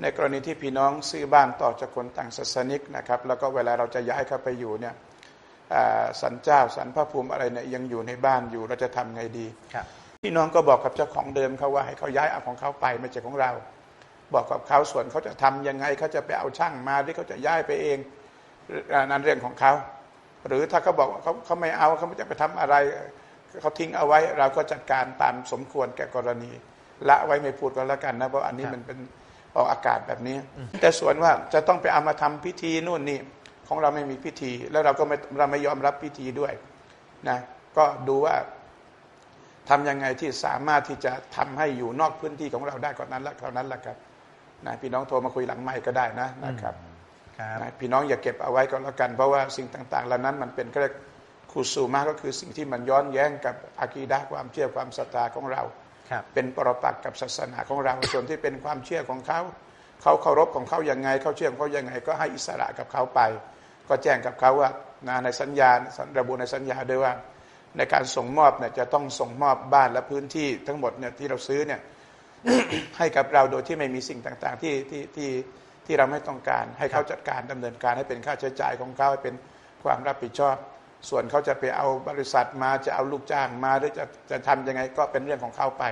ในกรณีที่พี่น้องซื้อบ้านต่อจากคนต่างศาสนิกนะครับ แล้วก็เวลาเราจะย้ายเข้าไปอยู่เนี่ยอ่าสันเจ้าสันพระภูมิอะไรเนี่ยยังอยู่ในบ้านอยู่เราจะทำไงดีครับพี่น้องก็บอกกับเจ้าของเดิมเขาว่าให้เขาย้ายเอาของเขาไปไม่ใช่ของเรา บอกกับเขาส่วนเขาจะทำยังไงเขาจะไปเอาช่างมาหรือเขาจะย้ายไปเองอ่านั่นเรื่องของเขา หรือถ้าเขาบอกว่าเขาเขาไม่เอาเขาจะไปทำอะไรเขาทิ้งเอาไว้เราก็จัดการตามสมควรแก่กรณี ละไว้ไม่พูดก็แล้วกันนะเพราะอันนี้ครับมันเป็น ออกอากาศแบบนี้ แต่ส่วนว่าจะต้องไปเอามาทำพิธีนู่นนี่ของเราไม่มีพิธี แล้วเราก็ไม่เราไม่ยอมรับพิธีด้วยนะก็ดูว่าทำยังไงที่สามารถที่จะทำให้อยู่นอกพื้นที่ของเราได้ก่อนนั้นละเท่านั้นแหละครับนะพี่น้องโทรมาคุยหลังไมค์ก็ได้นะนะครับครับนะพี่น้องอย่าเก็บเอาไว้ก็แล้วกัน เพราะว่าสิ่งต่างๆเหล่านั้นมันเป็นก็เรียกคูซูมาก็คือสิ่งที่มันย้อนแย้งกับอากีดะห์ความเชื่อความศรัทธาของเราครับ เป็นปรปักษ์กับศาสนาของเราส่วนที่เป็นความเชื่อของเขาเขาเคารพของเขาอย่างไงเขาเชื่อของเขาอย่างไง ก็ให้อิสระกับเขาไป ก็แจ้งกับเขาว่านในสัญญาระบุในสัญญาด้วยว่า ในการส่งมอบเนี่ยจะต้องส่งมอบบ้านและพื้นที่ทั้งหมดเนี่ยที่เราซื้อเนี่ยให้กับเราโดยที่ไม่มีสิ่งต่างๆ ที่ที่ที่ที่เราไม่ต้องการ ให้เขาจัดการดำเนินการให้เป็นค่าใช้จ่ายของเขาให้เป็นความรับผิดชอบ ส่วนเขาจะไปเอาบริษัทมาจะเอาลูกจ้างมาหรือจะจะทำยังไงก็เป็นเรื่องของเขาไป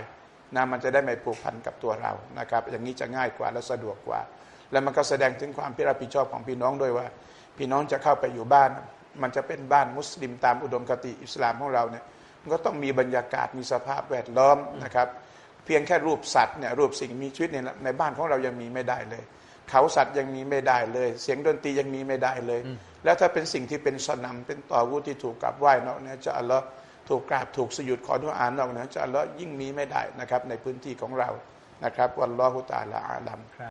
นะมันจะได้ไม่ผูกพันกับตัวเรานะครับ อย่างนี้จะง่ายกว่าและสะดวกกว่า แล้วมันก็แสดงถึงความที่รับผิดชอบของพี่น้องด้วยว่า พี่น้องจะเข้าไปอยู่บ้าน มันจะเป็นบ้านมุสลิมตามอุดมคติอิสลามของเราเนี่ยมันก็ต้องมีบรรยากาศมีสภาพแวดล้อมนะครับ เพียงแค่รูปสัตว์เนี่ยรูปสิ่งมีชีวิตเนี่ยในบ้านของเรายังมีไม่ได้เลย เขาสัตว์ยังมีไม่ได้เลย เสียงดนตรียังมีไม่ได้เลย แล้วถ้าเป็นสิ่งที่เป็นสนามเป็นต่อวูที่ถูกกราบไหว้นอกเหนือจากอัลลอฮ์ถูกกราบถูกสยุดขอดุอาห์นอกเหนือจากอัลลอฮ์ยิ่งมีไม่ได้นะครับในพื้นที่ของเรานะครับ วัลลอฮุตะอาลาอาลัม